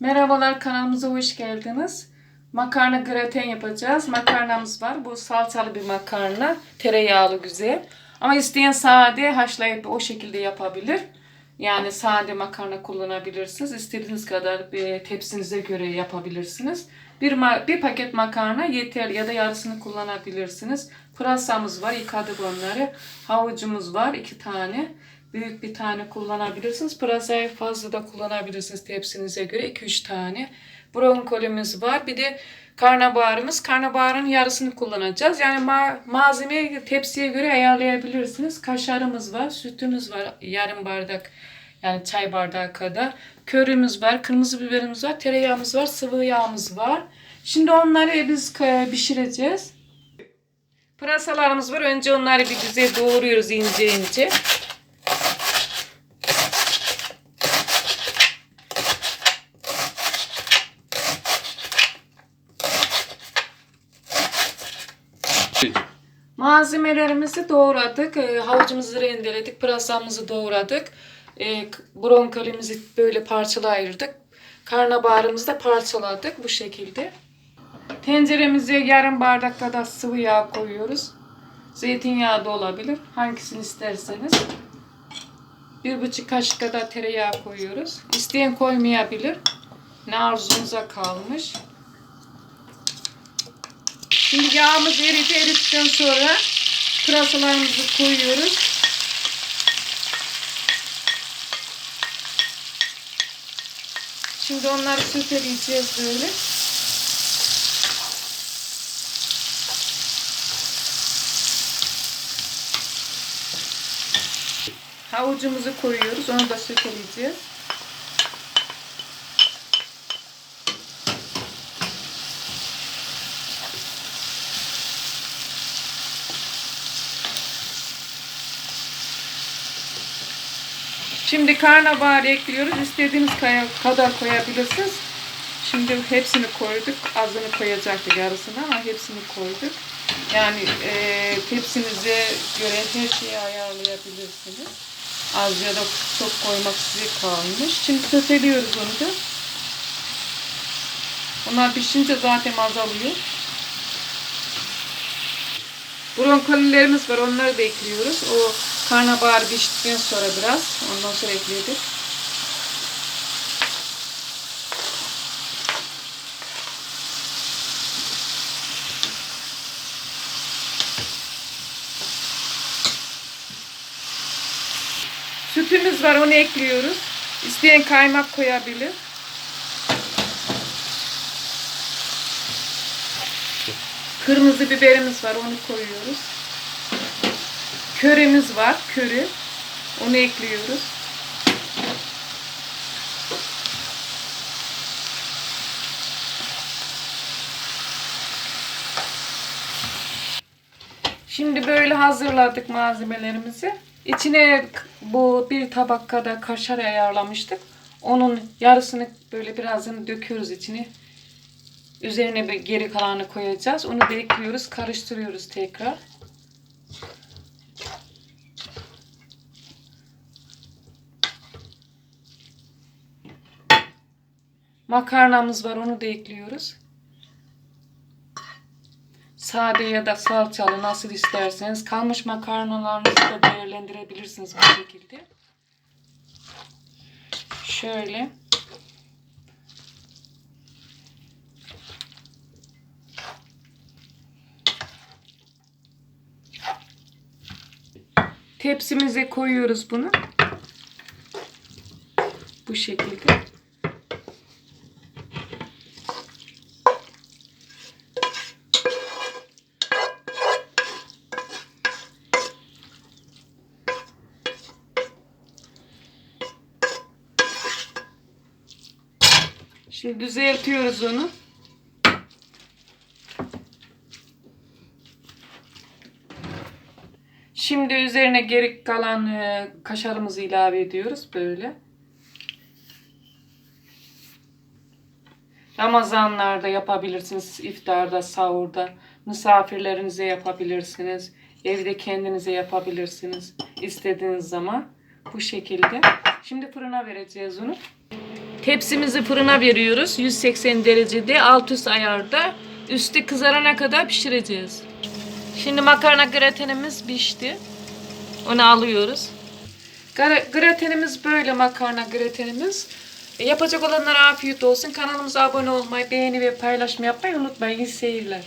Merhabalar kanalımıza hoş geldiniz. Makarna graten yapacağız. Makarnamız var. Bu salçalı bir makarna. Tereyağlı güzel. Ama isteyen sade haşlayıp o şekilde yapabilir. Yani sade makarna kullanabilirsiniz. İstediğiniz kadar bir tepsinize göre yapabilirsiniz. Bir, bir paket makarna yeter ya da yarısını kullanabilirsiniz. Pırasamız var. Yıkadık onları. Havucumuz var. iki tane. Büyük bir tane kullanabilirsiniz. Pırasayı fazla da kullanabilirsiniz tepsinize göre. 2-3 tane. Bronkolimiz var. Bir de karnabaharımız. Karnabaharın yarısını kullanacağız. Yani ma- malzemeyi tepsiye göre ayarlayabilirsiniz. Kaşarımız var. Sütümüz var. Yarım bardak yani çay bardağı kadar. Körümüz var. Kırmızı biberimiz var. Tereyağımız var. Sıvı yağımız var. Şimdi onları biz e, pişireceğiz. Pırasalarımız var. Önce onları bir güzel doğruyoruz ince ince. Malzemelerimizi doğradık. E, havucumuzu rendeledik. Pırasamızı doğradık. E, bronkolimizi böyle parçalı ayırdık. Karnabaharımızı da parçaladık bu şekilde. Tenceremize yarım bardak kadar sıvı yağ koyuyoruz. Zeytinyağı da olabilir. Hangisini isterseniz. Bir buçuk kaşık kadar tereyağı koyuyoruz. İsteyen koymayabilir. Ne arzumuza kalmış. Şimdi yağımız eridi. Eridikten sonra pırasalarımızı koyuyoruz. Şimdi onları söteleyeceğiz böyle. Havucumuzu koyuyoruz. Onu da söteleyeceğiz. Şimdi karnabahar ekliyoruz. İstediğiniz kadar koyabilirsiniz. Şimdi hepsini koyduk. Azını koyacaktık yarısını ama hepsini koyduk. Yani e, tepsinize göre her şeyi ayarlayabilirsiniz. Az ya da çok koymak size kalmış. Şimdi söteliyoruz onu da. Onlar pişince zaten azalıyor. Bronkolilerimiz var. Onları da ekliyoruz. O karnabahar piştikten sonra biraz. Ondan sonra ekledik. Sütümüz var. Onu ekliyoruz. İsteyen kaymak koyabilir. Kırmızı biberimiz var. Onu koyuyoruz. Köremiz var. Körü. Onu ekliyoruz. Şimdi böyle hazırladık malzemelerimizi. İçine bu bir tabak kadar kaşar ayarlamıştık. Onun yarısını böyle birazını döküyoruz içine. Üzerine bir geri kalanı koyacağız. Onu da ekliyoruz, karıştırıyoruz tekrar. Makarnamız var, onu da ekliyoruz. Sade ya da salçalı nasıl isterseniz kalmış makarnalarınızı da değerlendirebilirsiniz bu şekilde. Şöyle. Tepsimize koyuyoruz bunu. Bu şekilde. Şimdi düzeltiyoruz onu. Şimdi üzerine geri kalan e, kaşarımızı ilave ediyoruz böyle. Ramazanlarda yapabilirsiniz, iftarda, sahurda, misafirlerinize yapabilirsiniz, evde kendinize yapabilirsiniz istediğiniz zaman bu şekilde. Şimdi fırına vereceğiz onu. Tepsimizi fırına veriyoruz. 180 derecede alt üst ayarda. Üstü kızarana kadar pişireceğiz. Şimdi makarna gratenimiz pişti. Onu alıyoruz. Gra- Gratenimiz böyle makarna gratenimiz. E, Yapacak olanlara afiyet olsun. Kanalımıza abone olmayı, beğeni ve paylaşma yapmayı unutmayın. İyi seyirler.